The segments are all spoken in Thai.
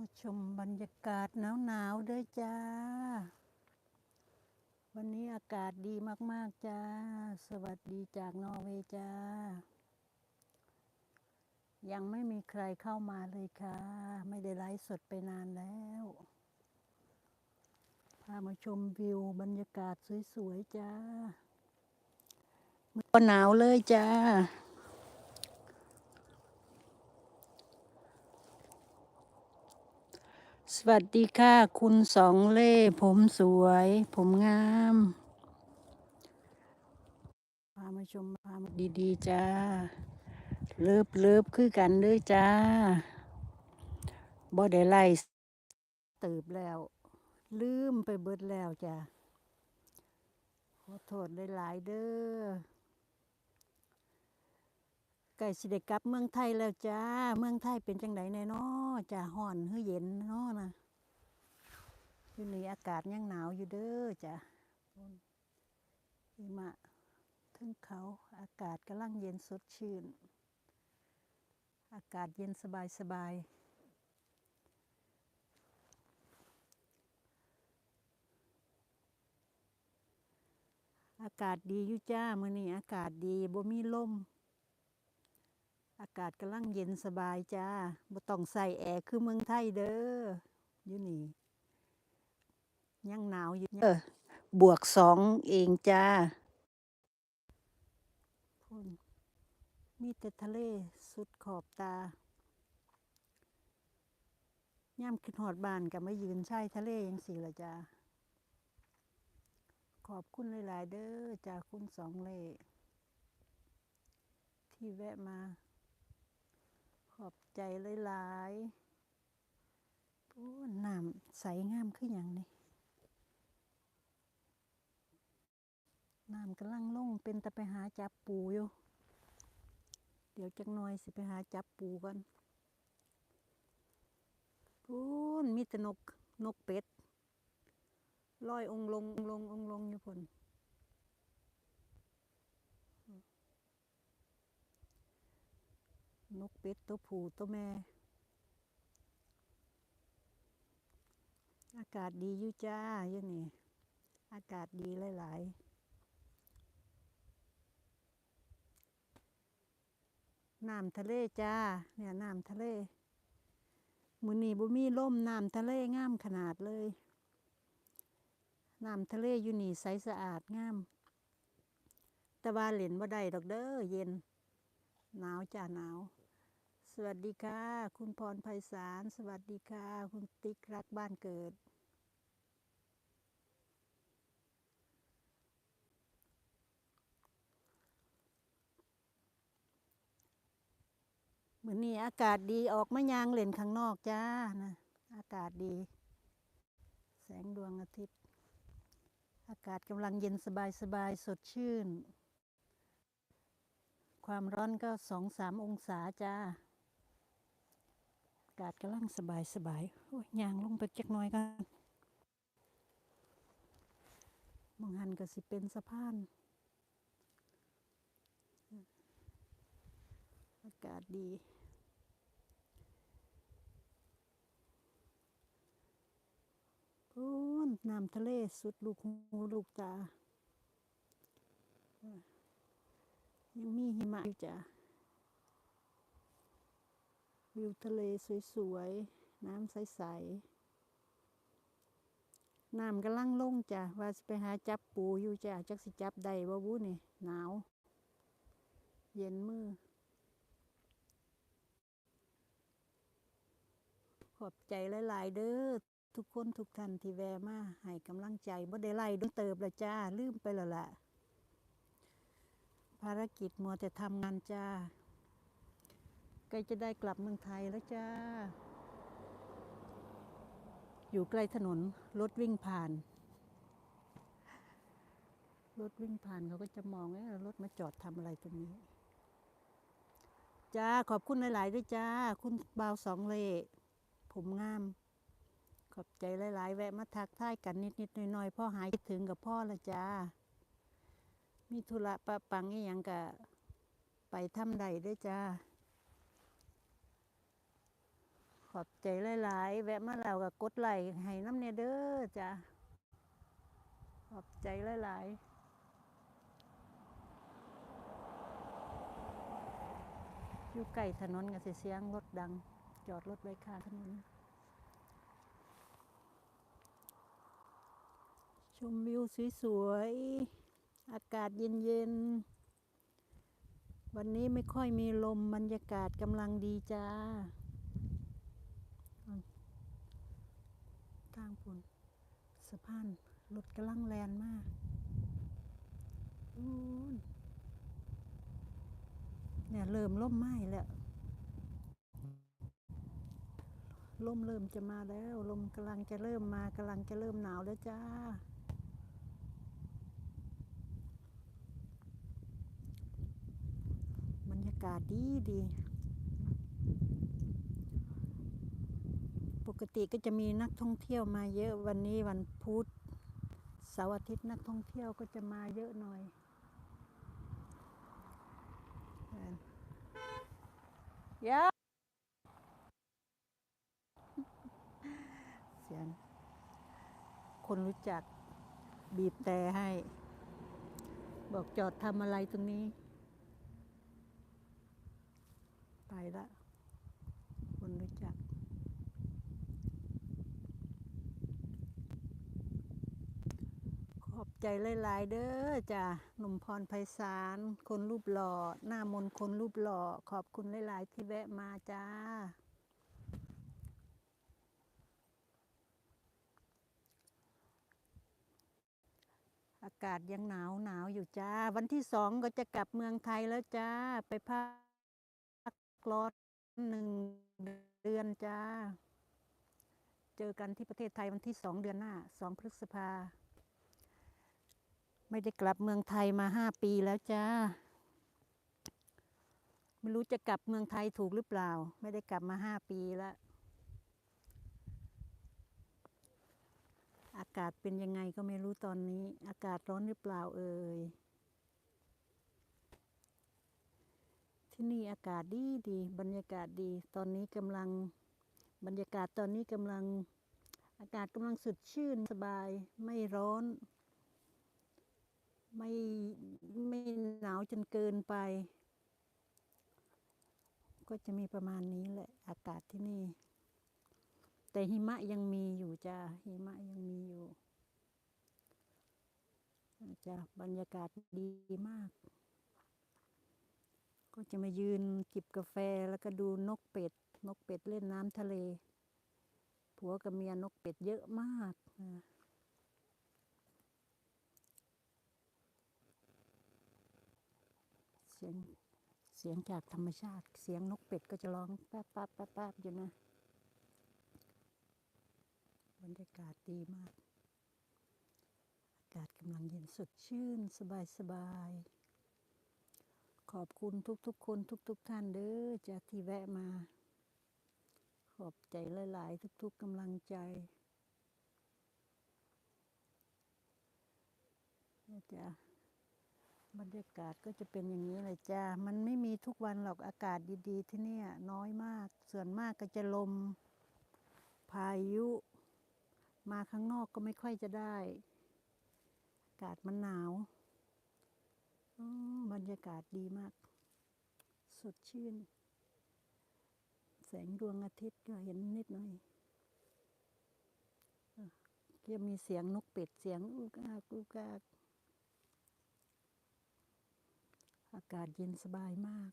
มาชมบรรยากาศหนาวๆด้วยจ้า วันนี้อากาศดีมากๆจ้า สวัสดีจากนอร์เวย์จ้า ยังไม่มีใครเข้ามาเลยค่ะ ไม่ได้ไลฟ์สดไปนานแล้ว พามาชมวิวบรรยากาศสวยๆจ้า ก็หนาวเลยจ้า สวัสดีค่ะ คุณสองเล่ ผมสวย ผมงามพามาชมพามาดีๆจ้า เลิบเลิบคือกันเด้วยจ้าบ่ได้ไล่เติบแล้ว ลืมไปเบิดแล้วจ้าขอโทษหลายๆเด้อ ไก่สิได้กลับเมืองไทยแล้วจ้า เมืองไทยเป็นจังไดแน่นอจ้าห่อนหือเย็นนาะนะอยู่นี่อากาศยังหนาวอยู่เด้อจ้าหิมะทึงเขาอากาศกำลังเย็นสดชื่น อากาศเย็นสบายสบายอากาศดีอยู่จ้ามื้อนี้อากาศดีบ่มีลม อากาศกำลังเย็นสบายจ้าบ่ต้องใส่แอร์คือเมืองไทยเด้ออยู่นี่ยังหนาวอยู่เออบวกสองเองจ้าพุ่นมีแต่ทะเลสุดขอบตาย่ำขึ้นหอดบ้านกับมายืนชายทะเลยังสี่ละจ้าขอบคุณหลาย ๆ เด้อจ้าคุณสองเล่ที่แวะมาขอบ ใจหลายๆโอ้น้ำใสงามขึ้นอย่างนี้น้ำกำลังลงเป็นตะไปหาจับปูอยู่ เดี๋ยวจักหน่อยสิไปหาจับปูก่อนพูนมีแต่นกนกเป็ดลอยองลงองลงองลงอยู่พน นกเป็ดตัวผู้ตัวแม่ อากาศดีอยู่จ้าอยู่นี่ อากาศดีหลาย ๆ น้ำทะเลจ้า เนี่ยน้ำทะเลมือนีบ่มีล่มน้ำทะเลงามขนาดเลย น้ำทะเลอยู่นี่ใสสะอาดงาม แต่ว่าเหล่นบ่ได้ดอกเด้อเย็น หนาวจ้าหนาว วัสดีค่ะ คุณพรไพศาล สวัสดีค่ะ คุณติ๊กรักบ้านเกิด เหมือนนี้อากาศดีออกมายางเล่นข้างนอกจ้านะอากาศดี แสงดวงอาทิตย์ อากาศกำลังเย็นสบายสบายสดชื่นความร้อนก็สองสามองศาจ้าากาศกำลังสบายสบายโอ้ยยางลงไปเจักน่อยกันมองหันก็สิเป็นสะพาน อากาศดีโอ้นน้ำทะเลสุดลูกหูลูกตา ยังมีหิมะอยู่จ้ะ วิวทะเลสวยๆ น้ำใสๆ น้ำกำลังลงจ้ะ ว่าสิไปหาจับปูอยู่จ้ะ จักสิจับได้บ่บุนี่ หนาว เย็นมือ ขอบใจหลาย ๆ เด้อ ทุกคนทุกท่านที่แวะมาให้กำลังใจบ่ได้ไล่ดนเติบละจ้า ลืมไปแล้วล่ะ ภารกิจมัวแต่ทำงานจ้า ใกล้จะได้กลับเมืองไทยแล้วจ้า อยู่ใกล้ถนนรถวิ่งผ่าน รถวิ่งผ่านเขาก็จะมองว่ารถมาจอดทำอะไรตรงนี้ จ้า ขอบคุณหลาย ๆ ด้วยจ้า คุณบ่าวสองเลผมงาม ขอบใจหลาย ๆ แวะมาทักทายกันนิด ๆ หน่อย ๆ พ่อหายคิดถึงกับพ่อละจ้า มีธุระปะปังอีหยังกะไปทำใดด้วยจ้า ขอบใจหลายๆ แวะมาแล้วก็กดไลค์ให้น้ำเนเด้อจ้ะ ขอบใจหลายๆอยู่ใกล้ถนนก็สิเสียงรถดัง จอดรถไว้ข้างถนน ชมวิวสวยๆ อากาศเย็นๆ วันนี้ไม่ค่อยมีลมบรรยากาศกำลังดีจ้า ทางปุ่นสะพานรถกำลังแลนมากอู้นเนี่ยเริ่มล่มไหม้แล้วลมเริ่มจะมาแล้ว ลมกำลังจะเริ่มมากำลังจะเริ่มหนาวแล้วจ้า บรรยากาศดีดี ปกติก็จะมีนักท่องเที่ยวมาเยอะวันนี้วันพุธเสาร์อาทิตย์นักท่องเที่ยวก็จะมาเยอะหน่อยเยอะเสียงคนรู้จักบีบแต่ให้ บอกจอดทำอะไรตรงนี้ ไปละคนรู้จัก ขอบ ใจหลายๆเด้อจ้ะหนุ่มพรไพศาลคนรูปหล่อหน้ามนคนรูปหล่อขอบคุณหลายๆที่แวะมาจ้าอากาศยังหนาวหนาวอยู่จ้า วันที่สองก็จะกลับเมืองไทยแล้วจ้า ไปพักร้อนหนึ่งเดือนจ้า เจอกันที่ประเทศไทยวันที่สองเดือนหน้าสองพฤษภา ไม่ได้กลับเมืองไทยมาห้าปีแล้วจ้า ไม่รู้จะกลับเมืองไทยถูกหรือเปล่า ไม่ได้กลับมาห้าปีแล้ว อากาศเป็นยังไงก็ไม่รู้ตอนนี้ อากาศร้อนหรือเปล่าเอ่ย ที่นี่อากาศดีดี บรรยากาศดี ตอนนี้กำลัง บรรยากาศตอนนี้กำลัง อากาศกำลังสดชื่นสบาย ไม่ร้อน ไม่ไม่หนาวจนเกินไป ก็จะมีประมาณนี้แหละ อากาศที่นี่ แต่หิมะยังมีอยู่จ้าหิมะยังมีอยู่จ้าบรรยากาศดีมาก ก็จะมายืนจิบกาแฟแล้วก็ดูนกเป็ด นกเป็ดเล่นน้ำทะเล ผัวกับเมียนกเป็ดเยอะมากนะ สียงเสียงจากธรรมชาติ เสียงนกเป็ดก็จะร้องแป๊บป๊บแป๊บแป๊บอยู่นะ บรรยากาศดีมาก อากาศกำลังเย็นสดชื่นสบายสบาย ขอบคุณทุกๆ คนทุก ๆ ท่านเด้อจากที่แวะมา ขอบใจหลาย ๆ ทุก ๆกำลังใจนี่ยจ้ะ บรรยากาศก็จะเป็นอย่างนี้เลยจ้า มันไม่มีทุกวันหรอกอากาศดีๆ ที่เนี่ยน้อยมาก ส่วนมากก็จะลม พายุ มาข้างนอกก็ไม่ค่อยจะได้ อากาศมันหนาวบรรยากาศดีมาก สดชื่น แสงดวงอาทิตย์ก็เห็นนิดหน่อยก็มีเสียงนกเป็ดเสียงอุกากอุกาก อากาศเย็นสบายมาก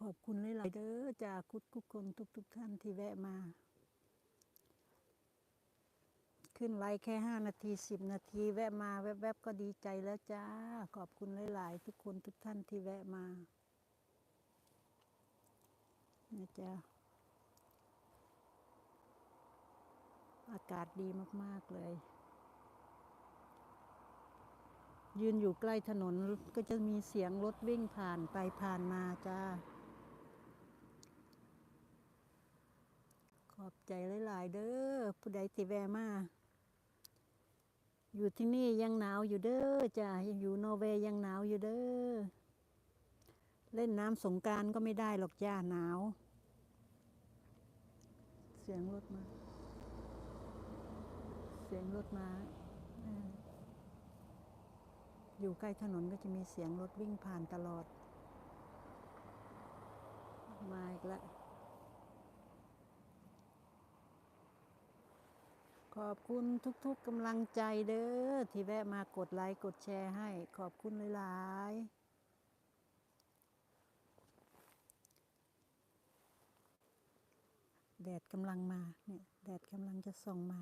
ขอบคุณหลายๆเด้อจากทุกคนทุกๆท่านที่แวะมา ขึ้นไลฟ์แค่ห้านาทีสิบนาที แวะมาแวบๆก็ดีใจแล้วจ้า ขอบคุณหลายๆทุกคนทุกท่านที่แวะมานะจ๊ะอากาศดีมาก ๆ เลย ยืนอยู่ใกล้ถนนก็จะมีเสียงรถวิ่งผ่านไปผ่านมาจ้า ขอบใจหลาย ๆ เด้อผู้ใดที่แวมาอยู่ที่นี่ยังหนาวอยู่เด้อจ้าอยู่นอร์เวย์ยังหนาวอยู่เด้อ เล่นน้ำสงการก็ไม่ได้หรอกจ้าหนาว เสียงรถมา เสียงรถมา อยู่ใกล้ถนนก็จะมีเสียงรถวิ่งผ่านตลอด มาอีกแล้วขอบคุณทุกๆกำลังใจเด้อที่แวะมากดไลค์กดแชร์ให้ ขอบคุณหลายๆแดดกำลังมาเนี่ยแดดกำลังจะส่องมา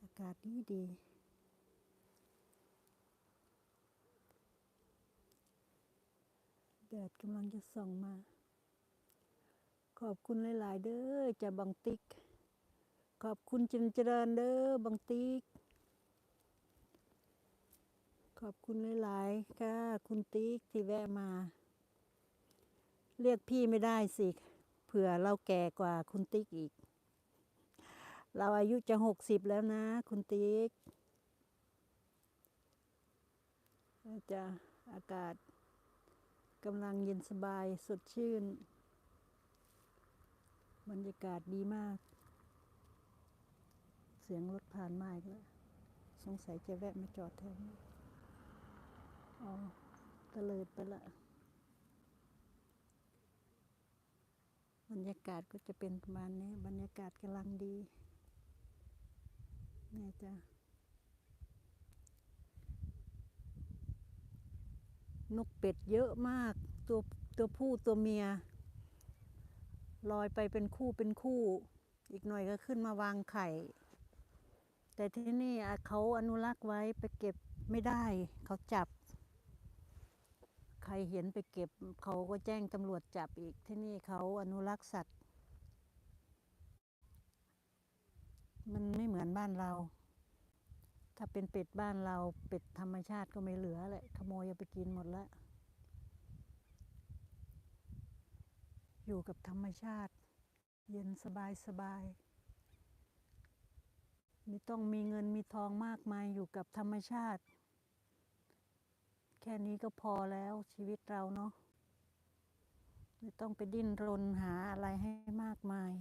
อากาศดีดี ดดกำลังจะส่องมา ขอบคุณหลาย ๆ เด้อจะบังติ๊ก ขอบคุณจินเจริญเด้อบังติ๊ก ขอบคุณหลาย ๆ ค่ะ คุณติ๊กที่แวะมา เรียกพี่ไม่ได้สิ เผื่อเราแก่กว่าคุณติ๊กอีก เราอายุจะหกสิบแล้วนะ คุณติ๊กจะอากาศ กำลังเย็นสบายสดชื่น บรรยากาศดีมาก เสียงรถผ่านมาอีกแล้ว สงสัยจะแวะมาจอดแถวนี้อ๋อตะเลิดไปละ บรรยากาศก็จะเป็นประมาณนี้ บรรยากาศกำลังดี นี่จ้ะ นกเป็ดเยอะมากตัวตัวผู้ตัวเมีย ลอยไปเป็นคู่เป็นคู่ อีกหน่อยก็ขึ้นมาวางไข่ แต่ที่นี่เขาอนุรักษ์ไว้ไปเก็บไม่ได้ เขาจับ ใครเห็นไปเก็บ เขาก็แจ้งตำรวจจับอีกที่นี่เขาอนุรักษ์สัตว์ มันไม่เหมือนบ้านเรา ถ้าเป็นเป็ดบ้านเราเป็ดธรรมชาติก็ไม่เหลือแหละขโมยเอาไปกินหมดแล้วอยู่กับธรรมชาติ เย็นสบายสบายไม่ต้องมีเงินมีทองมากมายอยู่กับธรรมชาติ แค่นี้ก็พอแล้วชีวิตเราเนาะไม่ต้องไปดิ้นรนหาอะไรให้มากมาย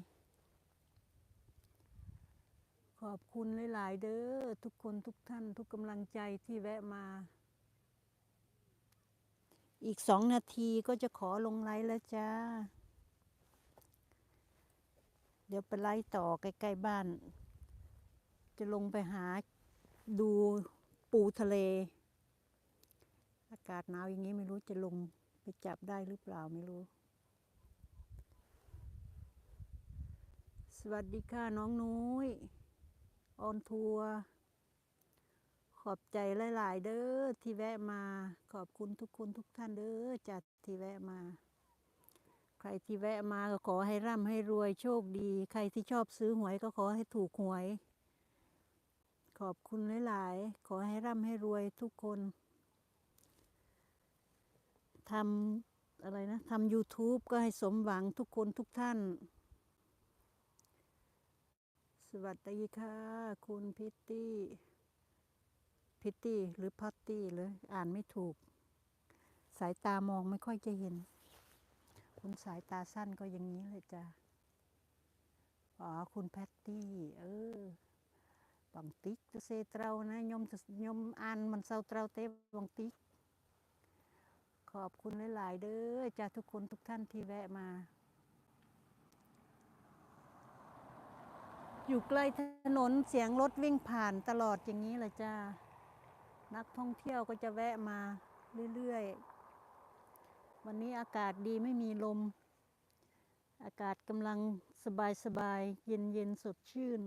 ขอบคุณหลาย ๆ เด้อทุกคนทุกท่านทุกกำลังใจที่แวะมา อีกสองนาทีก็จะขอลงไลฟ์แล้วจ้า เดี๋ยวไปไล่ต่อใกล้ ๆ บ้าน จะลงไปหาดูปูทะเล อากาศหนาวอย่างนี้ไม่รู้จะลงไปจับได้หรือเปล่าไม่รู้ สวัสดีค่ะน้องนุ้ย ออนทัวร์ขอบใจหลาย ๆ เด้อที่แวะมาขอบคุณทุกคนทุกท่านเด้อจัดที่แวะมา ใครที่แวะมาก็ขอให้ร่ำให้รวยโชคดี ใครที่ชอบซื้อหวยก็ขอให้ถูกหวย ขอบคุณหลาย ๆ ขอให้ร่ำให้รวยทุกคนทำอะไรนะทำ YouTube ก็ให้สมหวังทุกคนทุกท่าน วัสดีค่ะ คุณพิตตี้ พิตตี้หรือพัตตี้เลยอ่านไม่ถูก สายตามองไม่ค่อยจะเห็น คุณสายตาสั้นก็อย่างนี้เลยจ้ะอ๋อ คุณแพตตี้ เออบังติ๊กเซเตรานะยมจะยมอ่านมันเศร้าเตราเต้บังติ๊กขอบคุณหลาย ๆ เด้อจ้าทุกคนทุกท่านที่แวะมา อยู่ใกล้ถนนเสียงรถวิ่งผ่านตลอดอย่างนี้เลยจ้า นักท่องเที่ยวก็จะแวะมาเรื่อยๆ วันนี้อากาศดีไม่มีลม อากาศกำลังสบายสบายเย็นเย็นๆสดชื่น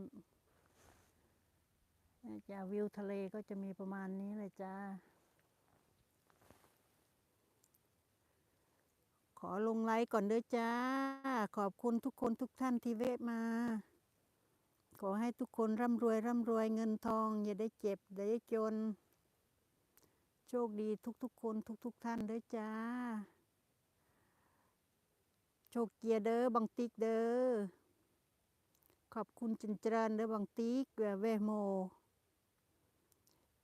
จ้าวิวทะเลก็จะมีประมาณนี้เลยจ้า ขอลงไลค์ก่อนเด้อจ้า ขอบคุณทุกคนทุกท่านที่เวะมา ขอให้ทุกคนร่ำรวยร่ำรวยเงินทอง อย่าได้เจ็บอย่าได้จน โชคดีทุกๆคนทุก ๆ ท่านเด้อจ้า โชคเกียร์เด้อบังติ๊กเด้อขอบคุณจินเจริญเด้อบังติ๊กเวเวโม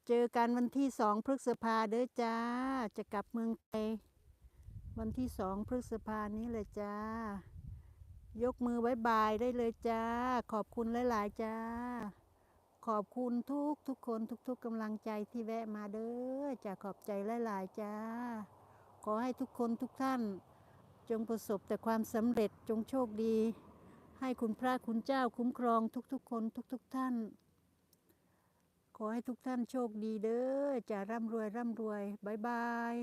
เจอกันวันที่สองพฤษภาเด้อจ้า จะกลับเมืองไทยวันที่สองพฤษภานี้เลยจ้า ยกมือบายบายได้เลยจ้า ขอบคุณหลายๆจ้า ขอบคุณทุกทุกคนทุกๆกำลังใจที่แวะมาเด้อจ้าขอบใจหลายๆจ้า ขอให้ทุกคนทุกท่าน จงประสบแต่ความสำเร็จจงโชคดี ให้คุณพระคุณเจ้าคุ้มครองทุกๆคนทุกๆท่าน ขอให้ทุกท่านโชคดีเด้อจะร่ำรวยร่ำรวยบายบาย